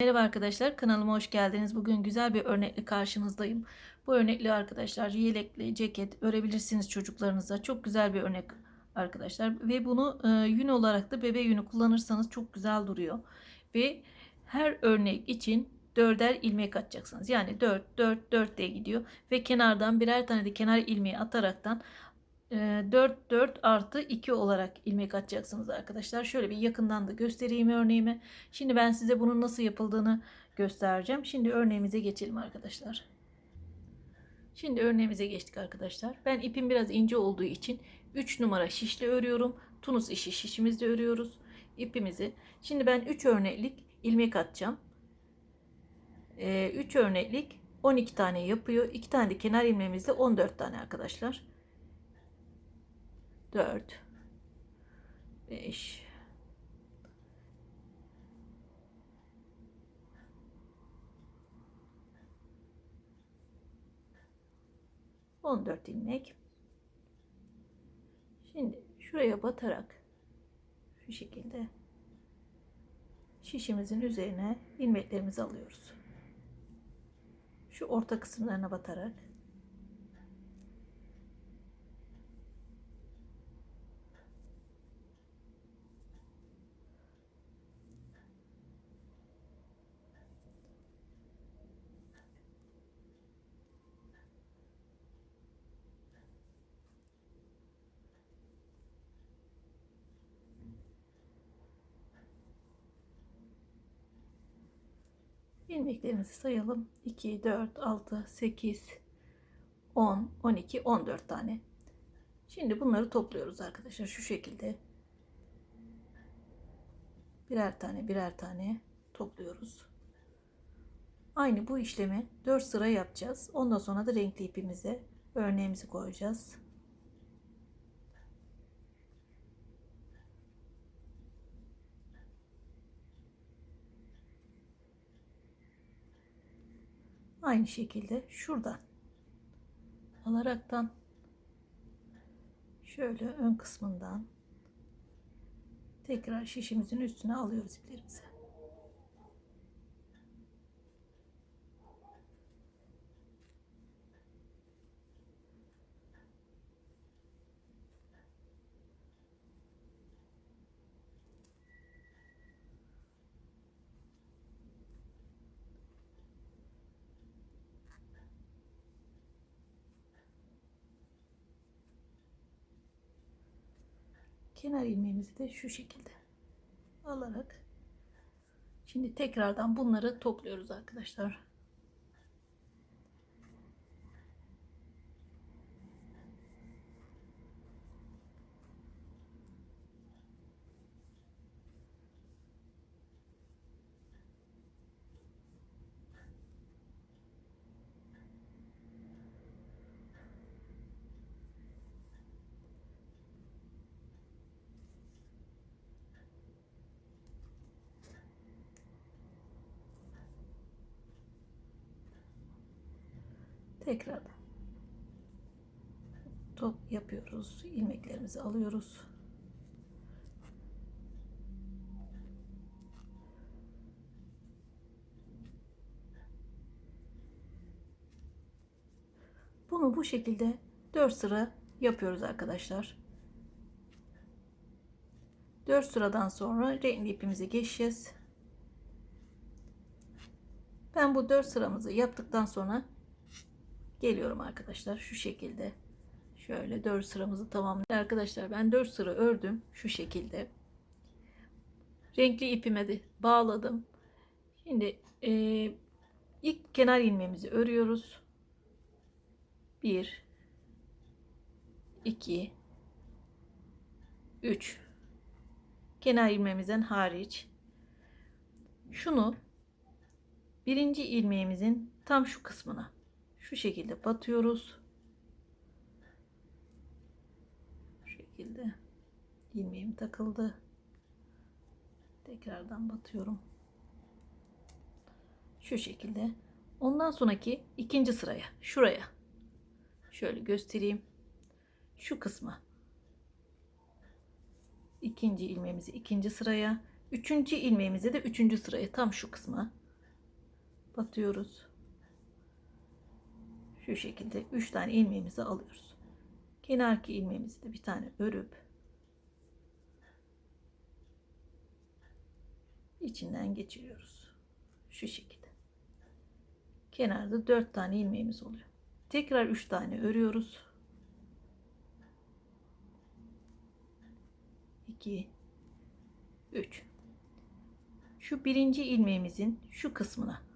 Merhaba arkadaşlar kanalıma hoş geldiniz. Bugün güzel bir örnekle karşınızdayım. Bu örnekli arkadaşlar yelekli ceket örebilirsiniz çocuklarınıza. Çok güzel bir örnek arkadaşlar. Ve bunu e, yün olarak da bebe yünü kullanırsanız çok güzel duruyor. Ve her örnek için dörder ilmek atacaksınız. Yani 4 4 4 diye gidiyor. Ve kenardan birer tane de kenar ilmeği ataraktan 4 4 artı 2 olarak ilmek atacaksınız arkadaşlar. Şöyle bir yakından da göstereyim örneğimi. Şimdi ben size bunun nasıl yapıldığını göstereceğim. Şimdi örneğimize geçelim arkadaşlar. Şimdi örneğimize geçtik arkadaşlar. Ben ipim biraz ince olduğu için 3 numara şişle örüyorum. Tunus işi şişimizde örüyoruz ipimizi. Şimdi ben 3 örneklik ilmek atacağım. 3 örneklik 12 tane yapıyor. 2 tane de kenar ilmeğimizle 14 tane arkadaşlar. 4 5 14 ilmek. Şimdi şuraya batarak şu şekilde şişimizin üzerine ilmeklerimizi alıyoruz. Şu orta kısımlarına batarak ilmeklerimizi sayalım. 2, 4, 6, 8, 10, 12, 14 tane. Şimdi bunları topluyoruz arkadaşlar şu şekilde. Birer tane birer tane topluyoruz. Aynı bu işlemi 4 sıra yapacağız. Ondan sonra da renkli ipimize örneğimizi koyacağız. Aynı şekilde şuradan alaraktan şöyle ön kısmından tekrar şişimizin üstüne alıyoruz iplerimizi. Kenar ilmeğimizi de şu şekilde alarak şimdi tekrardan bunları topluyoruz arkadaşlar. Tekrardan. Top yapıyoruz ilmeklerimizi alıyoruz. Bunu bu şekilde 4 sıra yapıyoruz arkadaşlar. 4 sıradan sonra renkli ipimize geçeceğiz. Ben bu 4 sıramızı yaptıktan sonra geliyorum arkadaşlar şu şekilde. Şöyle 4 sıramızı tamamladık arkadaşlar ben 4 sıra ördüm şu şekilde. Renkli ipime de bağladım. Şimdi e, ilk kenar ilmeğimizi örüyoruz. 1 2 3 kenar ilmeğimizden hariç. Şunu birinci ilmeğimizin tam şu kısmına şu şekilde batıyoruz. Şu şekilde ilmeğim takıldı. Tekrardan batıyorum. Şu şekilde. Ondan sonraki ikinci sıraya, şuraya. Şöyle göstereyim. Şu kısma. İkinci ilmeğimizi ikinci sıraya, üçüncü ilmeğimizi de üçüncü sıraya tam şu kısma batıyoruz. Şu şekilde 3 tane ilmeğimizi alıyoruz. Kenarki ilmeğimizi de bir tane örüp içinden geçiriyoruz. Şu şekilde. Kenarda 4 tane ilmeğimiz oluyor. Tekrar 3 tane örüyoruz. 2 3 Şu birinci ilmeğimizin şu kısmına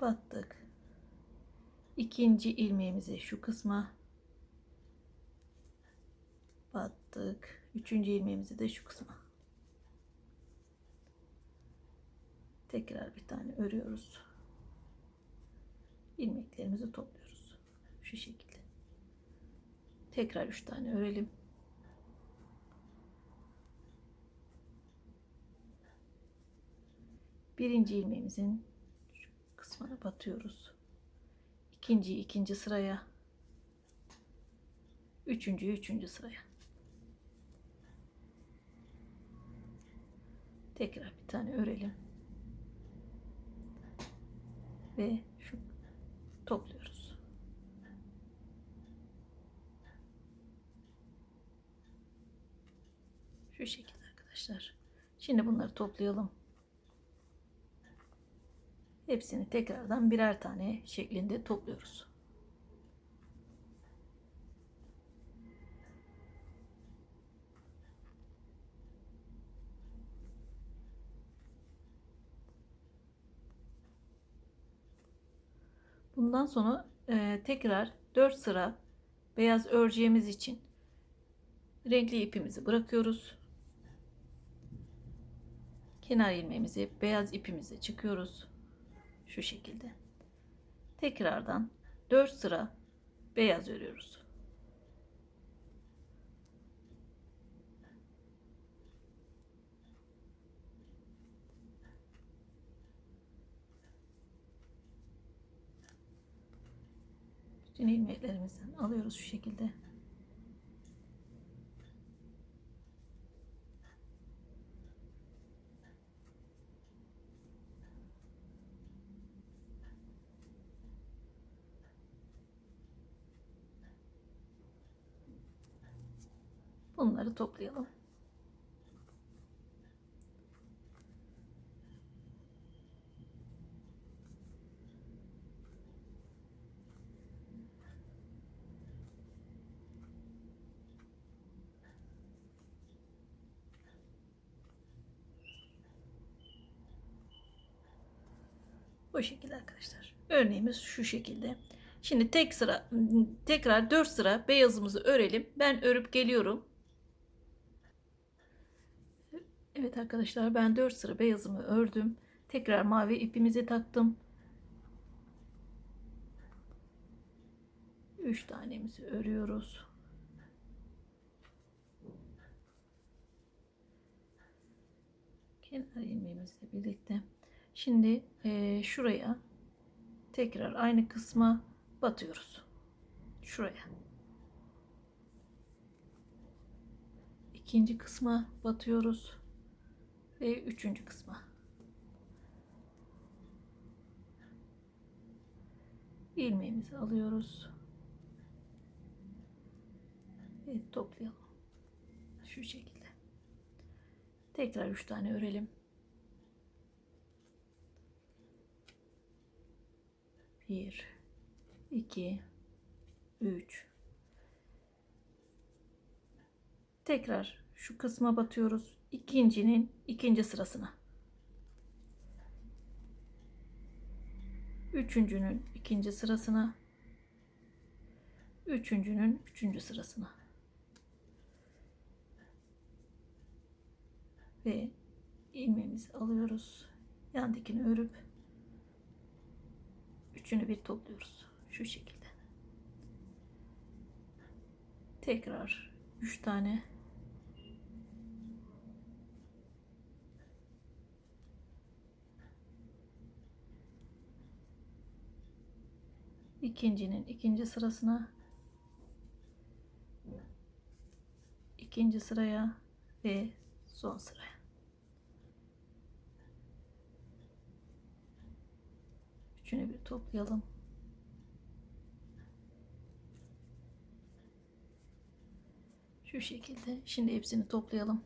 battık. İkinci ilmeğimizi şu kısma battık. Üçüncü ilmeğimizi de şu kısma. Tekrar bir tane örüyoruz. ilmeklerimizi topluyoruz. Şu şekilde. Tekrar üç tane örelim. Birinci ilmeğimizin kısmına batıyoruz. İkinciyi ikinci sıraya. Üçüncüyü üçüncü sıraya. Tekrar bir tane örelim. Ve şu topluyoruz. Şu şekilde arkadaşlar. Şimdi bunları toplayalım. Hepsini tekrardan birer tane şeklinde topluyoruz. Bundan sonra e, tekrar 4 sıra beyaz öreceğimiz için renkli ipimizi bırakıyoruz. Kenar ilmeğimizi beyaz ipimize çıkıyoruz. Şu şekilde. Tekrardan 4 sıra beyaz örüyoruz. Bütün ilmeklerimizden alıyoruz şu şekilde. Bunları toplayalım. Bu şekilde arkadaşlar. Örneğimiz şu şekilde. Şimdi tek sıra tekrar 4 sıra beyazımızı örelim. Ben örüp geliyorum. Evet arkadaşlar ben 4 sıra beyazımı ördüm. Tekrar mavi ipimizi taktım. 3 tanemizi örüyoruz. Kenar ilmeğimizle birlikte. Şimdi e, şuraya tekrar aynı kısma batıyoruz. Şuraya. İkinci kısma batıyoruz ve üçüncü kısma. ilmeğimizi alıyoruz ve toplayalım. Şu şekilde. Tekrar üç tane örelim. Bir, iki, üç. Tekrar şu kısma batıyoruz. İkincinin ikinci sırasına. Üçüncünün ikinci sırasına. Üçüncünün üçüncü sırasına. Ve ilmeğimizi alıyoruz. Yandakini örüp üçünü bir topluyoruz. Şu şekilde. Tekrar üç tane ikincinin ikinci sırasına ikinci sıraya ve son sıraya. Üçünü bir toplayalım. Şu şekilde. Şimdi hepsini toplayalım.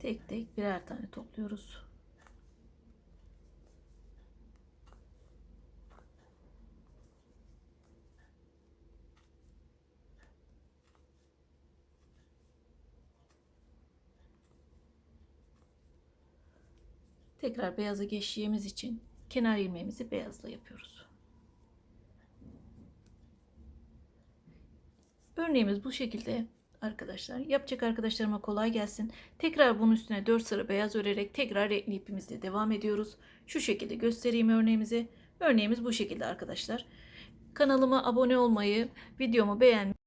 Tek tek birer tane topluyoruz. Tekrar beyaza geçeceğimiz için kenar ilmeğimizi beyazla yapıyoruz. Örneğimiz bu şekilde arkadaşlar. Yapacak arkadaşlarıma kolay gelsin. Tekrar bunun üstüne 4 sıra beyaz örerek tekrar renkli ipimizle devam ediyoruz. Şu şekilde göstereyim örneğimizi. Örneğimiz bu şekilde arkadaşlar. Kanalıma abone olmayı, videomu beğenmeyi